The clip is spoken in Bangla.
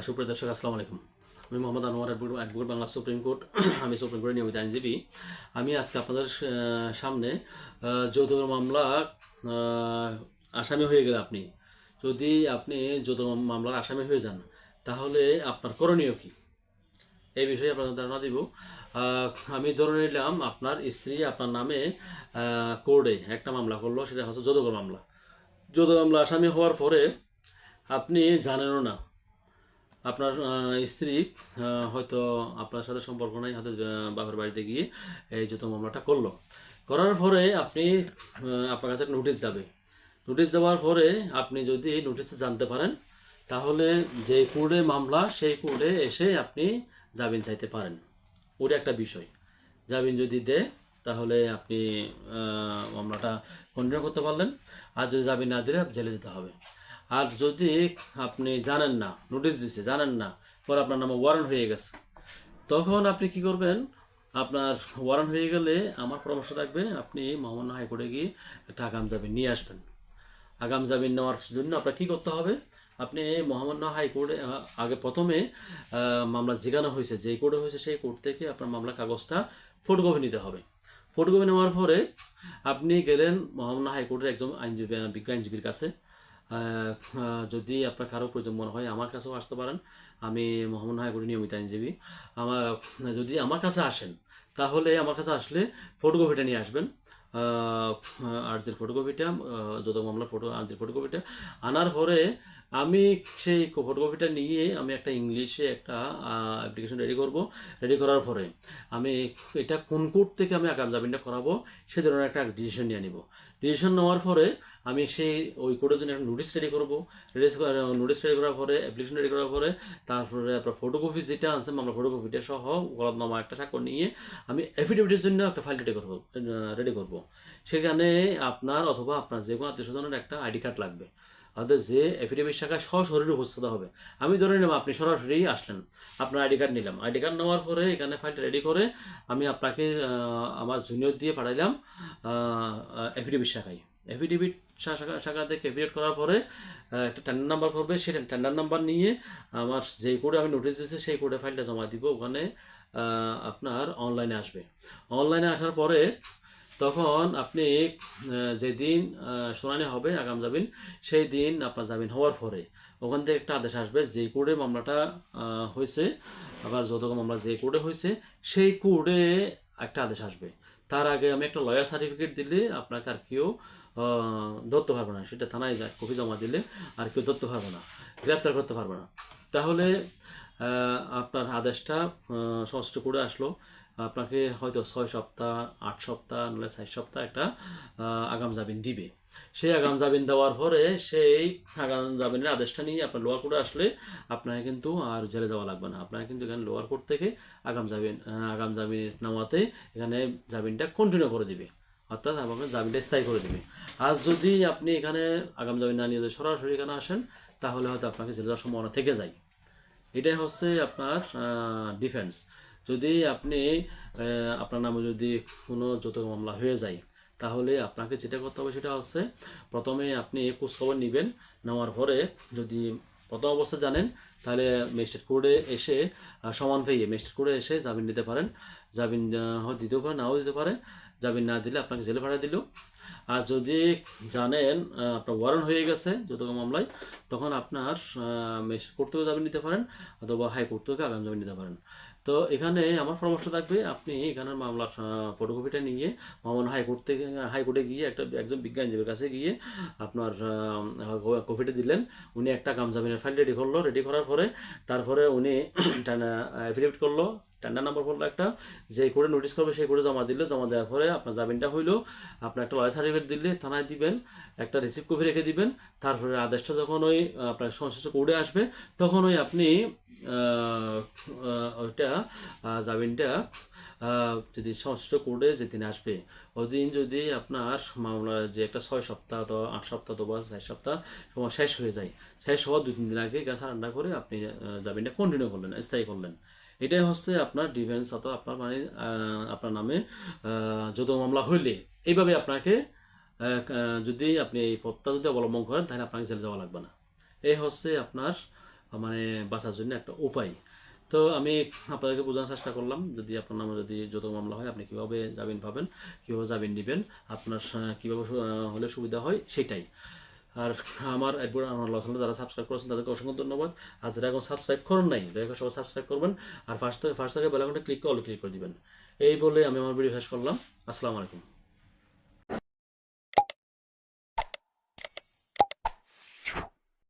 সুপ্রিয় দর্শক, আসসালামু আলাইকুম। আমি Mohammad Anwar advocate advocate Bangla supreme court, আমি সুপ্রিম কোর্টের নিয়মিত আইনজীবী। আমি আজকে আপনাদের সামনে যৌতুক মামলা আসামি হয়ে গেলে আপনি, যদি আপনি যৌতুক মামলার আসামি হয়ে যান, তাহলে আপনার করণীয় কী? এই বিষয়ে আপনাদের ধারণা দিব। আমি ধরে নিলাম আপনার স্ত্রী আপনার নামে কোর্টে একটা মামলা করল, সেটা হচ্ছে যৌতুক মামলা। যৌতুক মামলা আসামি হওয়ার পরে, আপনি জানেনও না আপনার স্ত্রী হয়তো আপনার সাথে সম্পর্ক নাই হয়তো বাপের বাড়িতে গিয়ে এই যৌতুক মামলাটা করল। করার পরে আপনি আপনার কাছে একটা নোটিশ যাবে। নোটিশ যাওয়ার পরে আপনি যদি এই নোটিশে জানতে পারেন, তাহলে যে কোর্টে মামলা, সেই কোর্টে এসে আপনি জামিন চাইতে পারেন। ওটা একটা বিষয়। জামিন যদি দেয়, তাহলে আপনি মামলাটা কন্টিনিউ করতে পারলেন। আর যদি জামিন না দিলে জেলে যেতে হবে। আর যদি আপনি জানেন না নোটিশ দিছে, জানেন না, পরে আপনার নামে ওয়ারেন্ট হয়ে গেছে, তখন আপনি কি করবেন? আপনার ওয়ারেন্ট হয়ে গেলে আমার পরামর্শ থাকবে, আপনি মোহাম্মদ হাইকোর্টে গিয়ে একটা আগাম জামিন নিয়ে আসবেন। আগাম জামিন নেওয়ার জন্য আপনার কী করতে হবে? আপনি মোহাম্মদ হাইকোর্টে আগে প্রথমে মামলা জিগানো হয়েছে, যেই কোর্টে হয়েছে, সেই কোর্ট থেকে আপনার মামলা কাগজটা ফটোকপি নিতে হবে। ফটোকপি নেওয়ার পরে আপনি গেলেন মোহাম্মদ হাইকোর্টের একজন আইনজীবী বিজ্ঞ আইনজীবীর কাছে। যদি আপনার কারও প্রয়োজন মনে হয়, আমার কাছেও আসতে পারেন। আমি মোহাম্মদ হাইকোর্টের নিয়মিত আইনজীবী। আমার, যদি আমার কাছে আসেন, তাহলে আমার কাছে আসলে ফটোকপিটা নিয়ে আসবেন। আর্জির ফটোকপিটা যত মামলার ফটো আর্জির ফটোকপিটা আনার পরে আমি সেই ফটোকপিটা নিয়ে আমি একটা ইংলিশে একটা অ্যাপ্লিকেশন রেডি করব। রেডি করার পরে আমি এটা কোন কোর্ট থেকে আমি আগাম জামিনটা করাবো, সে ধরনের একটা ডিসিশন নিয়ে নিব। ডিসিশন নেওয়ার পরে আমি সেই ওই কোর্টের জন্য একটা নোটিশ রেডি করব। রেডিস নোটিশ রেডি করার পরে অ্যাপ্লিকেশন রেডি করার পরে, তারপরে আপনার ফটোকপি যেটা আছে, আমরা ফটোকপিটা সহ গলতনামা একটা স্বাক্ষর নিয়ে আমি এফিডেভিটের জন্য একটা ফাইল রেডি করব রেডি করব। সেখানে আপনার অথবা আপনার যে কোনো আত্মীয় স্বজনের একটা আইডি কার্ড লাগবে। অর্থাৎ যে এফিডেভিট শাখায় সশরীরে উপস্থিত হবে। আমি ধরে নিলাম আপনি সরাসরি আসলেন। আপনার আইডি কার্ড নিলাম। আইডি কার্ড নেওয়ার পরে এখানে ফাইলটা রেডি করে আমি আপনাকে আমার জুনিয়র দিয়ে পাঠাইলাম এফিডেভিট শাখায়। এফিডেভিট শাখা থেকে এফিডেভিট করার পরে একটা টেন্ডার নাম্বার পড়বে। সেই টেন্ডার নাম্বার নিয়ে আমার যেই কোডে আমি নোটিশ দিয়েছি, সেই কোডে ফাইলটা জমা দিব। ওখানে আপনার অনলাইনে আসবে। অনলাইনে আসার পরে তখন আপনি যেদিন শুনানি হবে আগাম জামিন, সেই দিন আপনার জামিন হওয়ার পরে ওখান থেকে একটা আদেশ আসবে যে কোর্টে মামলাটা হয়েছে, আবার যৌতুক মামলা যে কোর্টে হয়েছে, সেই কোর্টে একটা আদেশ আসবে। তার আগে আমি একটা লয়ার সার্টিফিকেট দিলে আপনাকে আর কেউ ধরতে পারবে না। সেটা থানায় যায় কপি জমা দিলে আর কেউ ধরতে পারবে না, গ্রেপ্তার করতে পারবে না। তাহলে আপনার আদেশটা সংশ্লিষ্ট করে আসলো। আপনাকে হয়তো ছয় সপ্তাহ, আট সপ্তাহ, নাহলে চার সপ্তাহ একটা আগাম জামিন দিবে। সেই আগাম জামিন দেওয়ার পরে সেই আগাম জামিনের আদেশটা নিয়ে আপনার লোয়ার কোর্টে আসলে আপনাকে কিন্তু আর জেলে যাওয়া লাগবে না। আপনাকে কিন্তু এখানে লোয়ার কোর্ট থেকে আগাম জামিন আগাম জামিন নেওয়াতে এখানে জামিনটা কন্টিনিউ করে দিবে। অর্থাৎ আপনাকে জামিনটা স্থায়ী করে দিবে। আর যদি আপনি এখানে আগাম জামিন না নিয়ে সরাসরি এখানে আসেন, তাহলে হয়তো আপনাকে জেলে যাওয়ার সম্ভাবনা থেকে যায়। এটাই হচ্ছে আপনার ডিফেন্স যদি আপনি আপনার নামে যদি কোনো যত মামলা হয়ে যায়, তাহলে আপনাকে যেটা করতে হবে সেটা হচ্ছে প্রথমে আপনি খোঁজখবর নেবেন। নেওয়ার পরে যদি প্রথম অবস্থা জানেন, তাহলে ম্যাজিস্ট্রেট কোর্টে এসে সমান পেয়ে ম্যাজিস্ট্রেট কোর্টে এসে জামিন নিতে পারেন। জামিন দিতেও পারে, নাও দিতে পারে। জামিন না দিলে আপনাকে জেলে ভাড়া দিল। আর যদি জানেন আপনার ওয়ারেন্ট হয়ে গেছে যৌতুক মামলায়, তখন আপনার কোর্ট থেকেও জামিন নিতে পারেন অথবা হাইকোর্ট থেকে আগাম জামিন নিতে পারেন। তো এখানে আমার পরামর্শ থাকবে, আপনি এখানের মামলার ফটোকপিটা নিয়ে মামন হাইকোর্ট থেকে হাইকোর্টে গিয়ে একটা একজন বিজ্ঞানজীবীর কাছে গিয়ে আপনার কপিটা দিলেন। উনি একটা আগাম জামিনের ফাইল রেডি করল। রেডি করার পরে, তারপরে উনি এফিডেভিট করল। টেন্ডার নাম্বার করল একটা যে কোর্টে নোটিশ করবে সেই কোর্টে জমা দিলে, জমা দেওয়ার পরে আপনার জামিনটা হইল আপনার একটা লয়ার সার্টিফিকেট দিলে থানায় দিবেন, একটা রিসিভ কপি রেখে দিবেন, তারপরে আদেশটা যখন ওই আপনার সংশ্লিষ্ট কোর্টে আসবে, তখন ওই আপনি ওইটা জামিনটা যদি সংশ্লিষ্ট কোর্টে যেদিন আসবে, ওদিন যদি আপনার মামলা যে একটা ছয় সপ্তাহ তো আট সপ্তাহ তো বা চার সপ্তাহ সময় শেষ হয়ে যায়, শেষ হওয়ার দুই তিন দিন আগে গ্যাস রান্না করে আপনি জামিনটা কন্টিনিউ করলেন, স্থায়ী করলেন। এটাই হচ্ছে আপনার ডিফেন্স অথবা আপনার মানে আপনার নামে যৌতুক মামলা হইলে। এইভাবে আপনাকে যদি আপনি এই পথটা যদি অবলম্বন করেন, তাহলে আপনাকে জেলে যাওয়া লাগবে না। এই হচ্ছে আপনার মানে বাঁচার জন্য একটা উপায়। তো আমি আপনাদেরকে বোঝানোর চেষ্টা করলাম, যদি আপনার নামে যদি যৌতুক মামলা হয়, আপনি কীভাবে জামিন পাবেন, কীভাবে জামিন নেবেন, আপনার কীভাবে হলে সুবিধা হয়, সেটাই। আর আমার একবার আমার চ্যানেল যারা সাবস্ক্রাইব করেছেন তাদেরকে অসংখ্য ধন্যবাদ। আর যারা এখন সাবস্ক্রাইব করেন নাই করে সবাই সাবস্ক্রাইব করবেন। আর ফার্স্ট থেকে ফার্স্ট থেকে বেলাকনটা ক্লিক করে অল ক্লিক করে দিবেন। এই বলে আমি আমার ভিডিও শেষ করলাম। আসসালামু আলাইকুম।